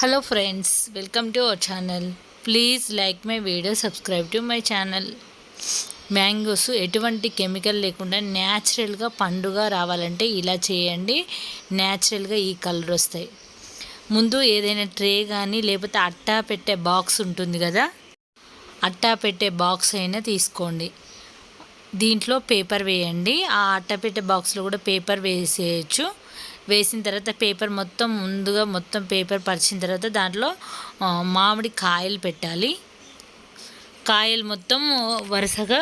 Hello friends welcome to our channel please like my video subscribe to my channel mangoes ఎటువంటి chemical లేకుండా న్యాచురల్గా పండుగ రావాలంటే ఇలా చేయండి. న్యాచురల్గా ఈ కలర్ వస్తాయి. ముందు ఏదైనా ట్రే కానీ లేకపోతే అట్టా పెట్టే బాక్స్ ఉంటుంది కదా? అట్టా పెట్టే బాక్స్ అయినా తీసుకోండి. దీంట్లో పేపర్ వేయండి. ఆ అట్ట పెట్టే బాక్స్లో కూడా పేపర్ వేసేయచ్చు. వేసిన తర్వాత పేపర్ మొత్తం ముందుగా మొత్తం పేపర్ పరిచిన తర్వాత దాంట్లో మామిడి కాయలు పెట్టాలి. కాయలు మొత్తం వరుసగా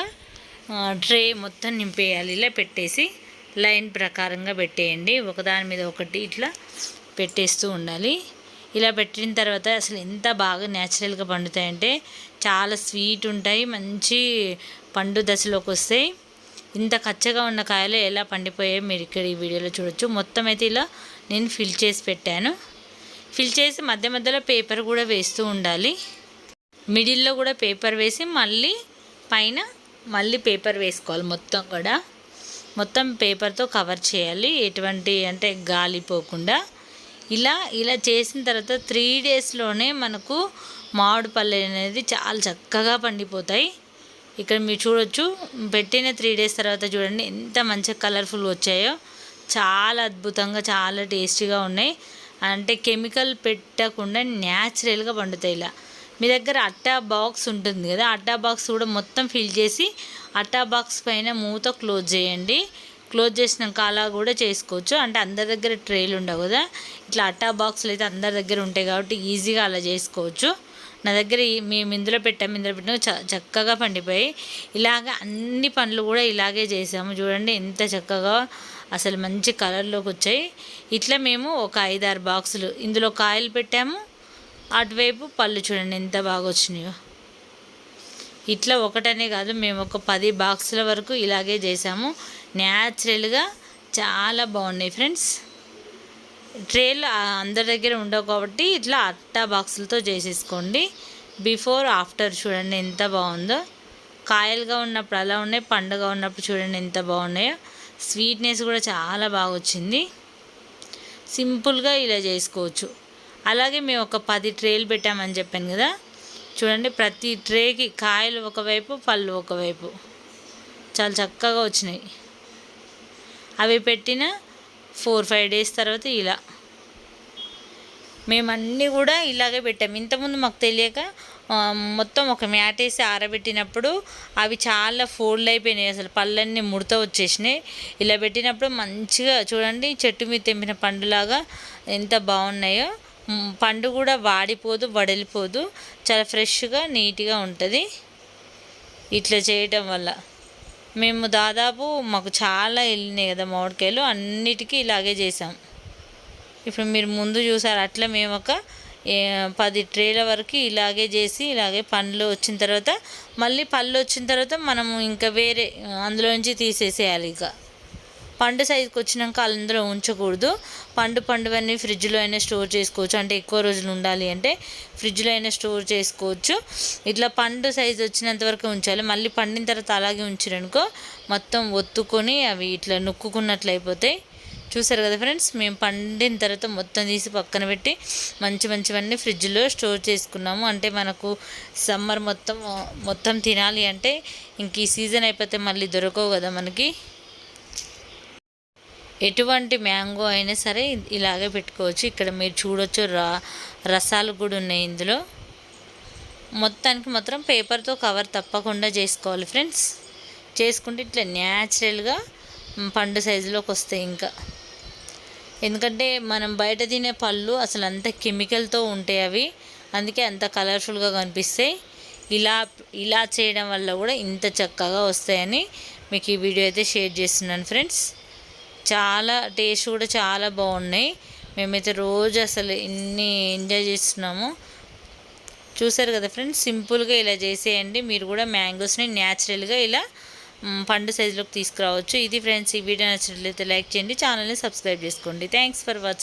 ట్రే మొత్తం నింపేయాలి. ఇలా పెట్టేసి లైన్ ప్రకారంగా పెట్టేయండి. ఒకదాని మీద ఒకటి ఇట్లా పెట్టేస్తూ ఉండాలి. ఇలా పెట్టిన తర్వాత అసలు ఎంత బాగా న్యాచురల్గా పండుతాయంటే చాలా స్వీట్ ఉంటాయి. మంచి పండు దశలోకి వస్తాయి ఇంత కచ్చగా ఉన్న కాయలు ఎలా పండిపోయాయో మీరు ఇక్కడ ఈ వీడియోలో చూడొచ్చు. మొత్తం అయితే ఇలా నేను ఫిల్ చేసి పెట్టాను. ఫిల్ చేసి మధ్య మధ్యలో పేపర్ కూడా వేస్తూ ఉండాలి. మిడిల్లో కూడా పేపర్ వేసి మళ్ళీ పైన మళ్ళీ పేపర్ వేసుకోవాలి మొత్తం కూడా. మొత్తం పేపర్తో కవర్ చేయాలి. ఎటువంటి అంటే గాలి పోకుండా. ఇలా ఇలా చేసిన తర్వాత త్రీ డేస్లోనే మనకు మామిడి పళ్ళు అనేది చాలా చక్కగా పండిపోతాయి. ఇక్కడ మీరు చూడొచ్చు. పెట్టిన త్రీ డేస్ తర్వాత చూడండి ఎంత మంచిగా కలర్ఫుల్ వచ్చాయో. చాలా అద్భుతంగా చాలా టేస్టీగా ఉన్నాయి. అంటే కెమికల్ పెట్టకుండా న్యాచురల్గా పండుతాయి ఇలా. మీ దగ్గర అట్టా బాక్స్ ఉంటుంది కదా అట్టా బాక్స్ కూడా మొత్తం ఫిల్ చేసి అట్టా బాక్స్ పైన మూత క్లోజ్ చేయండి. క్లోజ్ చేసినాక అలా కూడా చేసుకోవచ్చు. అంటే అందరి దగ్గర ట్రేలు ఉండవు కదా. ఇట్లా అట్టా బాక్సులు అయితే అందరి దగ్గర ఉంటాయి కాబట్టి ఈజీగా అలా చేసుకోవచ్చు. నా దగ్గర మేము ఇందులో పెట్టాము ఇందులో పెట్టాము చ చక్కగా పండిపోయి ఇలాగ అన్ని పండ్లు కూడా ఇలాగే చేసాము. చూడండి ఎంత చక్కగా అసలు మంచి కలర్లోకి వచ్చాయి. ఇట్లా మేము ఒక ఐదారు బాక్సులు ఇందులో కాయలు పెట్టాము. అటువైపు పళ్ళు చూడండి ఎంత బాగా వచ్చినాయో. ఇట్లా ఒకటనే కాదు మేము ఒక పది బాక్సుల వరకు ఇలాగే చేసాము. న్యాచురల్గా చాలా బాగున్నాయి ఫ్రెండ్స్. ట్రేలు అందరి దగ్గర ఉండవు కాబట్టి ఇట్లా అట్టా బాక్సులతో చేసేసుకోండి. బిఫోర్ ఆఫ్టర్ చూడండి ఎంత బాగుందో. కాయలుగా ఉన్నప్పుడు అలా ఉన్నాయి పండుగ ఉన్నప్పుడు చూడండి ఎంత బాగున్నాయో. స్వీట్నెస్ కూడా చాలా బాగా వచ్చింది. సింపుల్గా ఇలా చేసుకోవచ్చు. అలాగే మేము ఒక పది ట్రేలు పెట్టామని చెప్పాను కదా. చూడండి ప్రతి ట్రేకి కాయలు ఒకవైపు పళ్ళు ఒకవైపు. చాలా చక్కగా వచ్చినాయి. అవి పెట్టిన ఫోర్ ఫైవ్ డేస్ తర్వాత ఇలా. మేము అన్నీ కూడా ఇలాగే పెట్టాము ఇంతకుముందు మాకు తెలియక మొత్తం ఒక మ్యాట్ వేసి ఆరబెట్టినప్పుడు అవి చాలా ఫోల్డ్ అయిపోయినాయి. అసలు పళ్ళన్నీ ముడత వచ్చేసినాయి. ఇలా పెట్టినప్పుడు మంచిగా చూడండి చెట్టు మీద తెంపిన పండులాగా ఎంత బాగున్నాయో. పండు కూడా వాడిపోదు వడలిపోదు. చాలా ఫ్రెష్గా నీట్గా ఉంటుంది. ఇట్లా చేయటం వల్ల. మేము దాదాపు మాకు చాలా వెళ్ళినాయి కదా మామిడికాయలు. అన్నిటికీ ఇలాగే చేసాం ఇప్పుడు మీరు ముందు చూసారు అట్లా మేము ఒక పది ట్రేల వరకు ఇలాగే చేసి ఇలాగే పండ్లు వచ్చిన తర్వాత మళ్ళీ పళ్ళు వచ్చిన తర్వాత మనము ఇంకా వేరే అందులో నుంచి తీసేసేయాలి ఇక. పండు సైజుకి వచ్చినాక అందులో ఉంచకూడదు. పండు పండువన్నీ ఫ్రిడ్జ్లో అయినా స్టోర్ చేసుకోవచ్చు. అంటే ఎక్కువ రోజులు ఉండాలి అంటే ఫ్రిడ్జ్లో అయినా స్టోర్ చేసుకోవచ్చు. ఇట్లా పండు సైజు వచ్చినంత వరకు ఉంచాలి. మళ్ళీ పండిన తర్వాత అలాగే ఉంచారనుకో మొత్తం ఒత్తుకొని అవి ఇట్లా నొక్కుకున్నట్లు అయిపోతాయి. చూసారు కదా ఫ్రెండ్స్ మేము పండిన తర్వాత మొత్తం తీసి పక్కన పెట్టి మంచి మంచివన్నీ ఫ్రిడ్జ్లో స్టోర్ చేసుకున్నాము. అంటే మనకు సమ్మర్ మొత్తం మొత్తం తినాలి అంటే ఇంక ఈ సీజన్ అయిపోతే మళ్ళీ దొరకవు కదా మనకి. ఎటువంటి మ్యాంగో అయినా సరే ఇలాగే పెట్టుకోవచ్చు. ఇక్కడ మీరు చూడొచ్చు రా రసాలు కూడా ఉన్నాయి ఇందులో. మొత్తానికి మాత్రం పేపర్తో కవర్ తప్పకుండా చేసుకోవాలి ఫ్రెండ్స్. చేసుకుంటే ఇట్లా న్యాచురల్గా పండు సైజులోకి వస్తాయి ఇంకా. ఎందుకంటే మనం బయట తినే పళ్ళు అసలు అంత కెమికల్తో ఉంటాయి అవి. అందుకే అంత కలర్ఫుల్గా కనిపిస్తాయి. ఇలా ఇలా చేయడం వల్ల కూడా ఇంత చక్కగా వస్తాయని మీకు ఈ వీడియో అయితే షేర్ చేస్తున్నాను ఫ్రెండ్స్. చాలా టేస్ట్ కూడా చాలా బాగున్నాయి. మేమైతే రోజు అసలు ఇన్ని ఎంజాయ్ చేస్తున్నాము. చూసారు కదా ఫ్రెండ్స్ సింపుల్గా ఇలా చేసేయండి. మీరు కూడా మ్యాంగోస్ని న్యాచురల్గా ఇలా పండు సైజులోకి తీసుకురావచ్చు. ఇది ఫ్రెండ్స్ ఈ వీడియో నచ్చినట్లయితే లైక్ చేయండి. ఛానల్ని సబ్స్క్రైబ్ చేసుకోండి. Thanks for watching